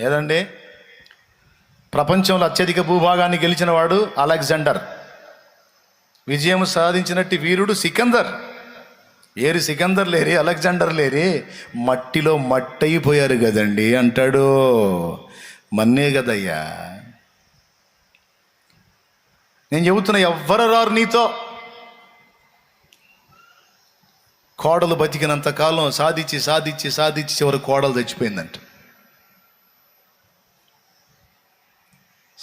ఏదండి? ప్రపంచంలో అత్యధిక భూభాగాన్ని గెలిచిన వాడు అలెగ్జాండర్. విజయం సాధించినట్టు వీరుడు సికందర్. ఏరి సికందర్ లేరి అలెగ్జాండర్ లేరి మట్టిలో మట్టయిపోయారు కదండి అంటాడు. మన్నే కదయ్యా. నేను చెబుతున్నా ఎవ్వరు రారు నీతో. కోడలు బతికినంత కాలం సాధించి సాధించి సాధించి చివరి కోడలు చచ్చిపోయిందంట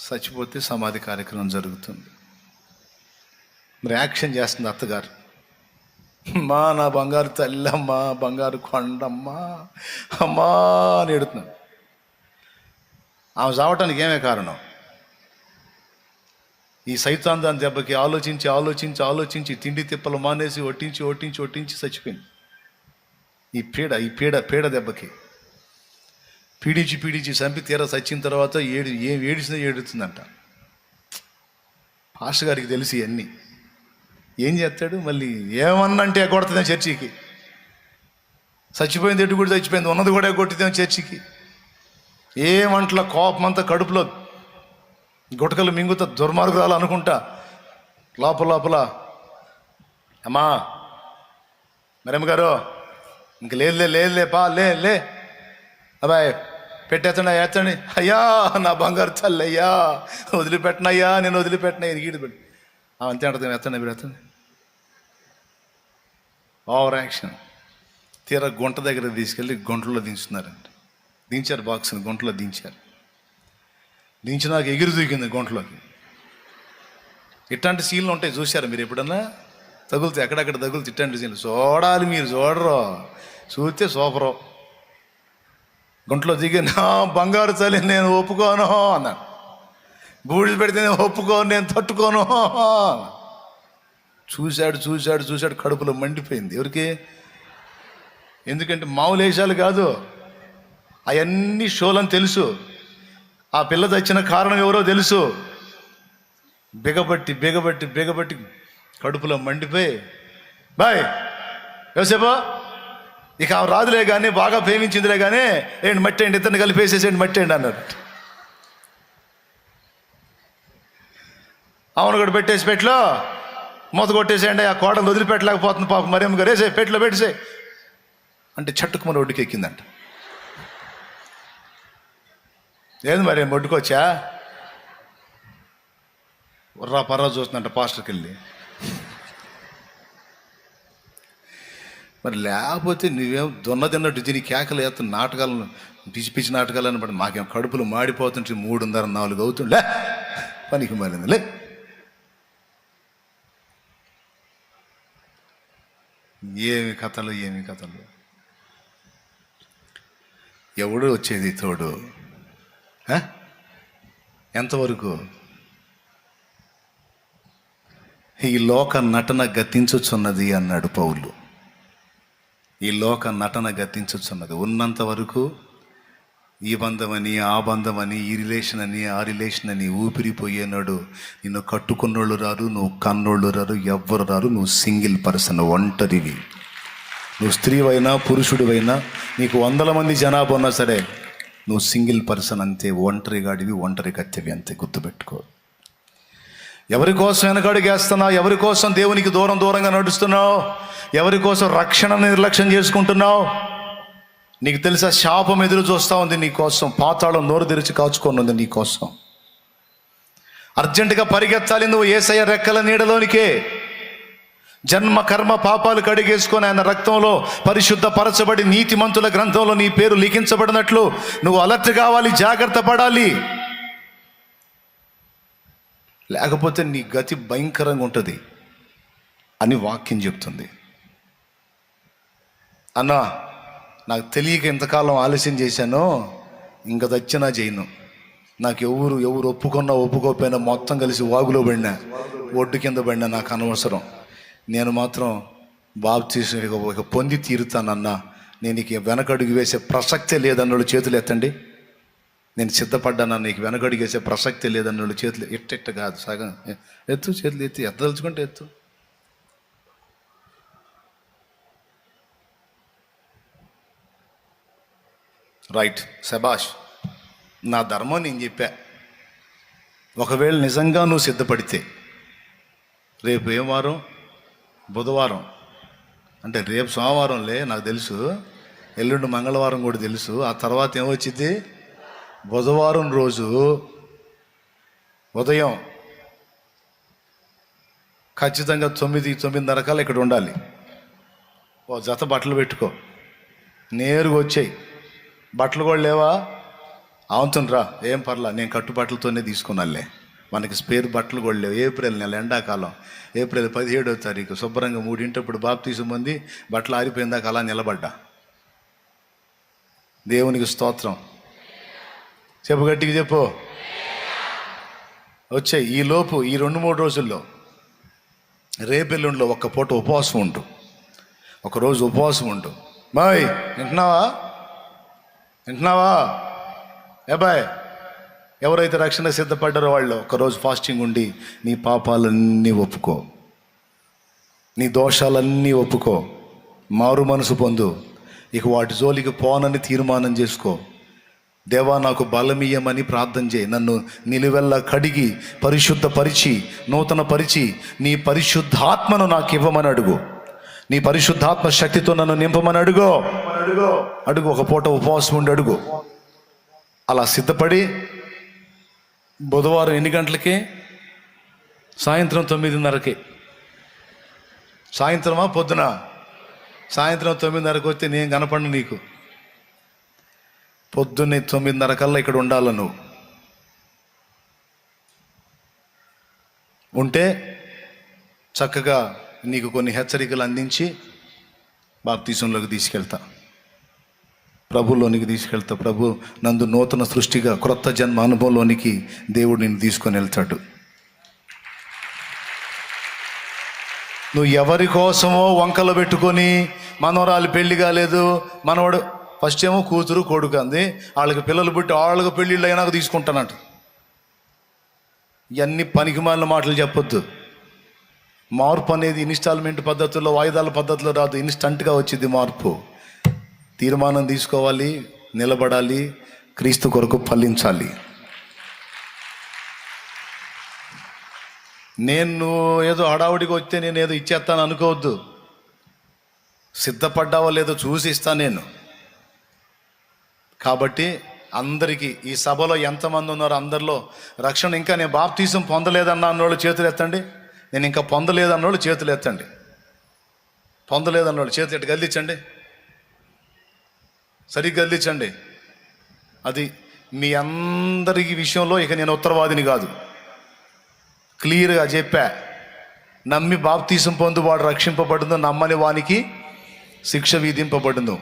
చచ్చిపోతే సమాధి కార్యక్రమం జరుగుతుంది. మరి యాక్షన్ చేస్తుంది అత్తగారు. మా నా బంగారు తల్లమ్మా బంగారు కొండమ్మా అమ్మా అని ఎడుతున్నాను ఆమె చావటానికి ఏమే కారణం? ఈ సైతాందాన్ దెబ్బకి ఆలోచించి ఆలోచించి ఆలోచించి తిండి తిప్పలు మానేసి ఒట్టించి ఒట్టించి ఒట్టించి చచ్చిపోయింది ఈ పీడ ఈ పీడ పీడ దెబ్బకి. పీడించి పీడించి చంపి తీర చచ్చిన తర్వాత ఏడు ఏం ఏడిచినా ఏడుతుందంట పాస్టర్ గారికి తెలిసి అన్నీ ఏం చేస్తాడు? మళ్ళీ ఏమన్నంటే కొడుతుందేం చర్చికి? చచ్చిపోయింది ఎటు కూడా చచ్చిపోయింది ఉన్నది కూడా కొట్టిదేం చర్చికి. ఏమంటల కోపం అంతా కడుపులో గుటకలు మింగుతా దుర్మార్గురాలు అనుకుంటా లోపల లోపల అమ్మా మరమ్మ గారు ఇంక లేదులే లేదులే పా లే లే అబ్బాయి పెట్టేచ్చండి ఏడ్చండి. అయ్యా నా బంగారు చల్లయ్యా వదిలిపెట్టినయ్యా వదిలిపెట్టనయ్యా నేను వదిలిపెట్టిన ఇరిగిడి పెట్టి. అంతే అంటుంది ఎత్తండి మీరు ఎత్తండి. ఓవర్ యాక్షన్ తీరా గుంట దగ్గర తీసుకెళ్ళి గుంటలో దించుతున్నారండి. దించారు బాక్స్ని గుంటలో దించారు. దించినాక ఎగిరి దూకింది గుంటలోకి. ఇట్లాంటి సీన్లు ఉంటాయి చూశారు మీరు ఎప్పుడన్నా? తగులుతాయి ఎక్కడెక్కడ తగులుతాయి ఇట్లాంటి సీన్లు. చూడాలి మీరు చూడరు. చూస్తే సూపరు. గుంట్లో దిగి నా బంగారు చలి నేను ఒప్పుకోను అన్నాడు. బూడిద పెడితే నేను ఒప్పుకోను నేను తట్టుకోను చూశాడు చూశాడు చూశాడు కడుపులో మండిపోయింది. ఎవరికి? ఎందుకంటే మామూలు వేషాలు కాదు. అవన్నీ షోలని తెలుసు. ఆ పిల్ల తెచ్చిన కారణం ఎవరో తెలుసు. బిగబట్టి బిగబట్టి బిగబట్టి కడుపులో మండిపోయి బాయ్ యోసేపా ఇక ఆమె రాదులే కానీ బాగా ప్రేమించిందిలే కానీ ఏంటి మట్టేయండి ఇద్దరిని కలిపేసేసేయండి మట్టేయండి అన్నారు. అవును కూడా పెట్టేసి పెట్లో మూత కొట్టేసేయండి ఆ కోడలు వదిలిపెట్టలేకపోతుంది పాపం మరేం గారు వేసే పెట్లో పెట్టేసే అంటే చెట్టుకు మన ఒడ్డుకి ఎక్కిందంట. లేదు మరి ఒడ్డుకొచ్చా? రా పర్రా చూస్తుందంట పాస్టర్కి వెళ్ళి. మరి లేకపోతే నువ్వేం దున్నదిన్నట్టు దీని కేకలు వేస్తున్న నాటకాలను పిచ్చి పిచ్చి నాటకాలను బట్టి మాకేం కడుపులు మాడిపోతుంటే మూడున్నర నాలుగు అవుతుండే. పనికి మారిందిలే ఏమి కథలు ఏమి కథలు? ఎవడు వచ్చేది తోడు. ఎంతవరకు? ఈ లోక నటన గతించుచున్నది అన్నాడు పౌలు. ఈ లోక నటన గతించుచున్నది. ఉన్నంత వరకు ఈ బంధమని ఆ బంధమని ఈ రిలేషన్ అని ఆ రిలేషన్ అని ఊపిరిపోయేనాడు నిన్ను కట్టుకున్నోళ్ళు రారు నువ్వు కన్నోళ్ళు రారు ఎవ్వరు రారు నువ్వు సింగిల్ పర్సన్ ఒంటరివి. నువ్వు స్త్రీవైనా పురుషుడివైనా నీకు వందల మంది జనాభా ఉన్నా సరే నువ్వు సింగిల్ పర్సన్ అంతే ఒంటరిగాడివి ఒంటరి కత్తెవి అంతే గుర్తుపెట్టుకో. ఎవరి కోసం వెనకడుగేస్తున్నావు ఎవరి కోసం దేవునికి దూరం దూరంగా నడుస్తున్నావు? ఎవరి కోసం రక్షణ నిర్లక్ష్యం చేసుకుంటున్నావు? నీకు తెలుసా శాపం ఎదురు చూస్తూ ఉంది నీ కోసం. పాతాళం నోరు తెరిచి కాచుకొని ఉంది నీ కోసం. అర్జెంటుగా పరిగెత్తాలి నువ్వు ఏసయ్య రెక్కల నీడలోనికే. జన్మ కర్మ పాపాలు కడిగేసుకొని ఆయన రక్తంలో పరిశుద్ధ పరచబడి నీతిమంతుల గ్రంథంలో నీ పేరు లిఖించబడినట్లు నువ్వు అలర్ట్ కావాలి జాగ్రత్త పడాలి. లేకపోతే నీ గతి భయంకరంగా ఉంటుంది అని వాక్యం చెప్తుంది. అన్నా నాకు తెలియక ఎంతకాలం ఆలస్యం చేశానో ఇంకా దచ్చినా చేయను. నాకు ఎవరు ఎవరు ఒప్పుకున్నా ఒప్పుకోకపోయినా మొత్తం కలిసి వాగులో పడినా ఒడ్డు కింద పడినా నాకు అనవసరం. నేను మాత్రం బాబు తీసి పొంది తీరుతానన్నా. నేను ఇక వెనకడుగు వేసే ప్రసక్తే లేదన్నోళ్ళు చేతులు ఎత్తండి. నేను సిద్ధపడ్డాను? నీకు వెనకడిగేసే ప్రసక్తి లేదని వాళ్ళు చేతులు ఎట్టెట్ట కాదు సగం. ఎత్తు చేతులు ఎత్తి ఎత్తదలుచుకుంటే ఎత్తు. రైట్. శబాష్ నా ధర్మం నేను చెప్పా. ఒకవేళ నిజంగా నువ్వు సిద్ధపడితే రేపు ఏం వారం? బుధవారం. అంటే రేపు సోమవారంలే నాకు తెలుసు. ఎల్లుండి మంగళవారం కూడా తెలుసు. ఆ తర్వాత ఏమొచ్చింది బుధవారం రోజు ఉదయం ఖచ్చితంగా తొమ్మిది తొమ్మిదిన్నర కల్లా ఇక్కడ ఉండాలి. ఓ జత బట్టలు పెట్టుకో. నేరుగా వచ్చాయి. బట్టలు కూడా లేవా? అవుతుండ్రా ఏం పర్లా నేను కట్టుబట్టలతోనే తీసుకున్నాలే మనకి స్పేర్ బట్టలు కూడా లేవు. ఏప్రిల్ నెల ఎండాకాలం. ఏప్రిల్ పదిహేడవ తారీఖు. శుభ్రంగా మూడింటప్పుడు బాబు తీసుమంది బట్టలు ఆరిపోయిందాక అలా నిలబడ్డా. దేవునికి స్తోత్రం. చెప్పు గట్టిగా చెప్పు. వచ్చే ఈ లోపు ఈ రెండు మూడు రోజుల్లో రేపెల్లుండిలో ఒక్క పూట ఉపవాసం ఉండు. ఒకరోజు ఉపవాసం ఉండు. బాయ్ వింటున్నావా? వింటున్నావా? ఏ బాయ్ ఎవరైతే రక్షణ సిద్ధపడ్డారో వాళ్ళు ఒకరోజు ఫాస్టింగ్ ఉండి నీ పాపాలన్నీ ఒప్పుకో. నీ దోషాలన్నీ ఒప్పుకో. మారు మనసు పొందు. ఇక వాటి జోలికి పోనని తీర్మానం చేసుకో. దేవా నాకు బలమీయమని ప్రార్థన చేయి. నన్ను నిలువెల్లా కడిగి పరిశుద్ధపరిచి నూతన పరిచి నీ పరిశుద్ధాత్మను నాకు ఇవ్వమని అడుగు. నీ పరిశుద్ధాత్మ శక్తితో నన్ను నింపమని అడుగో. అడుగు ఒక పూట ఉపవాసం ఉండి అడుగు. అలా సిద్ధపడి బుధవారం ఎన్ని గంటలకి? సాయంత్రం తొమ్మిదిన్నరకి. సాయంత్రమా? పొద్దున? సాయంత్రం తొమ్మిదిన్నరకు వస్తే నేను కనపడను నీకు. పొద్దున్నే తొమ్మిదిన్నర కల్లా ఇక్కడ ఉండాల నువ్వు. ఉంటే చక్కగా నీకు కొన్ని హెచ్చరికలు అందించి బాప్తీసంలోకి తీసుకెళ్తా. ప్రభులోనికి తీసుకెళ్తా. ప్రభు నందు నూతన సృష్టిగా క్రొత్త జన్మ అనుభవంలోనికి దేవుడు నిన్ను తీసుకొని వెళ్తాడు. నువ్వు ఎవరి కోసమో వంకలు పెట్టుకొని మనవరాలు పెళ్ళి కాలేదు మనవడు ఫస్ట్ ఏమో కూతురు కొడుకు అంది. వాళ్ళకి పిల్లలు పుట్టి వాళ్ళకి పెళ్ళిళ్ళు అయినాక తీసుకుంటానంట. ఇవన్నీ పనికిమాలిన మాటలు చెప్పొద్దు. మార్పు అనేది ఇన్స్టాల్మెంట్ పద్ధతుల్లో వాయిదాల పద్ధతిలో రాదు. ఇన్స్టంట్గా వచ్చింది మార్పు. తీర్మానం తీసుకోవాలి నిలబడాలి క్రీస్తు కొరకు ఫలించాలి. నేను ఏదో హడావుడికి వస్తే నేను ఏదో ఇచ్చేస్తాను అనుకోవద్దు. సిద్ధపడ్డావో లేదో చూసి ఇస్తాను నేను. కాబట్టి అందరికీ ఈ సభలో ఎంతమంది ఉన్నారో అందరిలో రక్షణ ఇంకా నేను బాప్తీసం పొందలేదన్న అన్నోళ్ళు చేతులు ఎత్తండి. నేను ఇంకా పొందలేదన్నోళ్ళు చేతులు ఎత్తండి. పొందలేదన్నోళ్ళు చేతులు ఎట్టు గల్లించండి. సరిగ్గా గల్లించండి. అది మీ అందరి విషయంలో ఇక నేను ఉత్తరవాదిని కాదు. క్లియర్గా చెప్పా. నమ్మి బాప్తీసం పొందు వాడు నమ్మని వానికి శిక్ష విధింపబడిందో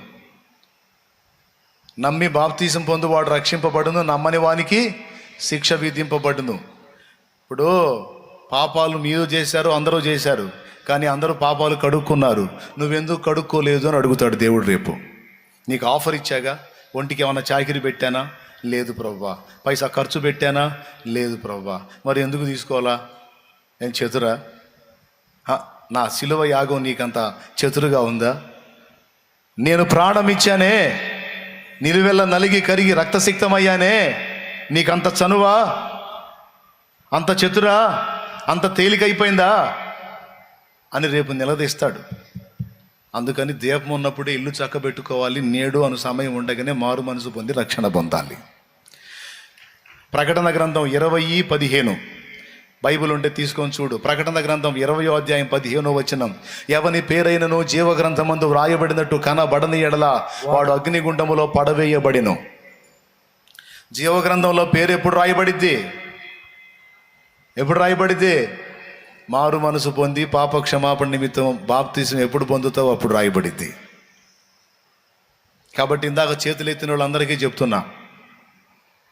నమ్మి బాప్తీసం పొందువాడు రక్షింపబడును నమ్మని వానికి శిక్ష విధింపబడును. ఇప్పుడు పాపాలు మీరు చేశారు అందరూ చేశారు కానీ అందరూ పాపాలు కడుక్కున్నారు. నువ్వెందుకు కడుక్కోలేదు అని అడుగుతాడు దేవుడు రేపు. నీకు ఆఫర్ ఇచ్చాగా? ఒంటికి ఏమైనా చాకిరి పెట్టానా? లేదు ప్రవ్వా. పైసా ఖర్చు పెట్టానా? లేదు ప్రవ్వా. మరి ఎందుకు తీసుకోవాలా? నేను చతురా హ, నా సిలువ యాగం నీకంత చతురుగా ఉందా? నేను ప్రాణం ఇచ్చానే నిలువెల్ల నలిగి కరిగి రక్తసిక్తమయ్యానే. నీకంత చనువా? అంత చతురా? అంత తేలికైపోయిందా? అని రేపు నిలదీస్తాడు. అందుకని దీపం ఉన్నప్పుడే ఇల్లు చక్కబెట్టుకోవాలి నేడు అను సమయం ఉండగానే మారు మనసు పొంది రక్షణ పొందాలి. ప్రకటన గ్రంథం ఇరవై పదిహేను. బైబిల్ ఉంటే తీసుకొని చూడు. ప్రకటన గ్రంథం ఇరవయో అధ్యాయం పదిహేనో వచనం. ఎవని పేరైనను జీవ గ్రంథమందు వ్రాయబడినట్టు కనబడని ఎడల వాడు అగ్నిగుండములో పడవేయబడిను. జీవ గ్రంథంలో పేరు ఎప్పుడు రాయబడిద్ది? ఎప్పుడు రాయబడిద్ది? మారు మనసు పొంది పాప క్షమాపణ నిమిత్తం బాప్తీసం ఎప్పుడు పొందుతావు అప్పుడు రాయబడిద్ది. కాబట్టి ఇందాక చేతులు ఎత్తిన వాళ్ళందరికీ చెప్తున్నా.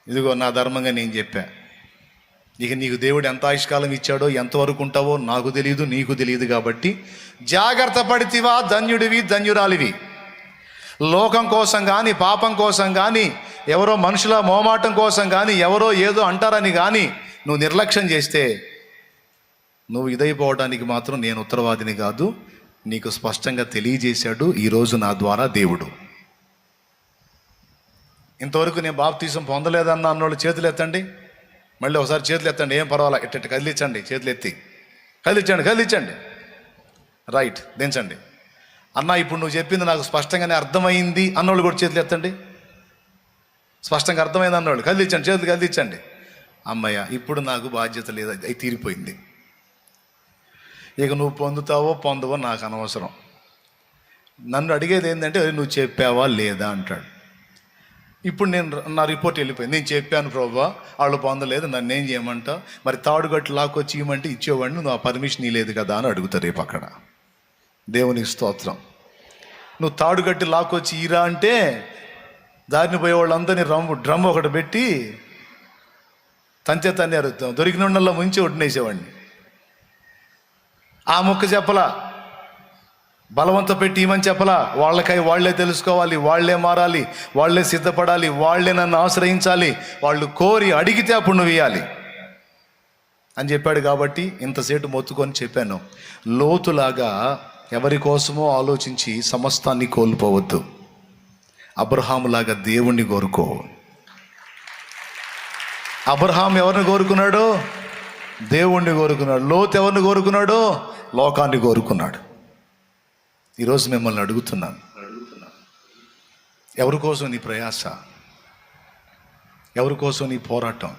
ఇదిగో నా ధర్మంగా నేను చెప్పాను ఇక నీకు దేవుడు ఎంత ఆయుష్కాలం ఇచ్చాడో ఎంతవరకు ఉంటావో నాకు తెలియదు నీకు తెలియదు కాబట్టి జాగ్రత్త పడితివా ధన్యుడివి ధన్యురాలివి. లోకం కోసం కానీ పాపం కోసం కానీ ఎవరో మనుషుల మోమాటం కోసం కానీ ఎవరో ఏదో అంటారని కానీ నువ్వు నిర్లక్ష్యం చేస్తే నువ్వు ఇదైపోవడానికి మాత్రం నేను ఉత్తరవాదిని కాదు నీకు స్పష్టంగా తెలియజేశాడు ఈరోజు నా ద్వారా దేవుడు. ఇంతవరకు నేను బాప్తీసం పొందలేదన్న అన్నోళ్ళు చేతులు ఎత్తండి మళ్ళీ ఒకసారి చేతులు ఎత్తండి ఏం పర్వాలా? ఇట్ట కదిలించండి చేతులు ఎత్తి. కదిలించండి కదిలించండి. రైట్ దించండి. అన్న ఇప్పుడు నువ్వు చెప్పింది నాకు స్పష్టంగానే అర్థమైంది అన్నోళ్ళు కూడా చేతులు ఎత్తండి. స్పష్టంగా అర్థమైంది అన్నోళ్ళు. కదిలించండి చేతులు కదిలించండి. అమ్మయ్య ఇప్పుడు నాకు బాధ్యత లేదు అది తీరిపోయింది. ఇక నువ్వు పొందుతావో పొందవో నాకు అనవసరం. నన్ను అడిగేది ఏంటంటే నువ్వు చెప్పావా లేదా? అంటాడు. ఇప్పుడు నేను నా రిపోర్ట్ వెళ్ళిపోయింది. నేను చెప్పాను ప్రభా వాళ్ళు పొందలేదు నన్ను ఏం చేయమంటావు మరి తాడుగట్టు లాక్కొచ్చి ఇవ్వమంటే ఇచ్చేవాడిని నువ్వు ఆ పర్మిషన్ ఇవ్వలేదు కదా అని అడుగుతారు రేపు అక్కడ. దేవునికి స్తోత్రం. నువ్వు తాడుగట్టి లాక్కొచ్చి ఈరా అంటే దారిని పోయే వాళ్ళందరినీ రమ్ము డ్రమ్ ఒకటి పెట్టి తంచే తన్ని అరుగుతాం దొరికిన వాళ్ళలో ముంచి ఒడ్డునేసేవాడిని. ఆ ముక్క చెప్పలా బలవంత పెట్టి ఇమని చెప్పలా? వాళ్ళకై వాళ్ళే తెలుసుకోవాలి వాళ్ళే మారాలి వాళ్ళే సిద్ధపడాలి వాళ్ళే నన్ను ఆశ్రయించాలి వాళ్ళు కోరి అడిగితే అప్పుడు నువ్వు ఇవ్వాలి అని చెప్పాడు కాబట్టి ఇంతసేపు మొత్తుకొని చెప్పాను. లోతులాగా ఎవరి కోసమో ఆలోచించి సమస్తాన్ని కోల్పోవద్దు. అబ్రహాములాగా దేవుణ్ణి కోరుకో. అబ్రహాం ఎవరిని కోరుకున్నాడు? దేవుణ్ణి కోరుకున్నాడు. లోతు ఎవరిని కోరుకున్నాడు? లోకాన్ని కోరుకున్నాడు. ఈరోజు మిమ్మల్ని అడుగుతున్నాను. ఎవరి కోసం నీ ప్రయాస? ఎవరి కోసం నీ పోరాటం?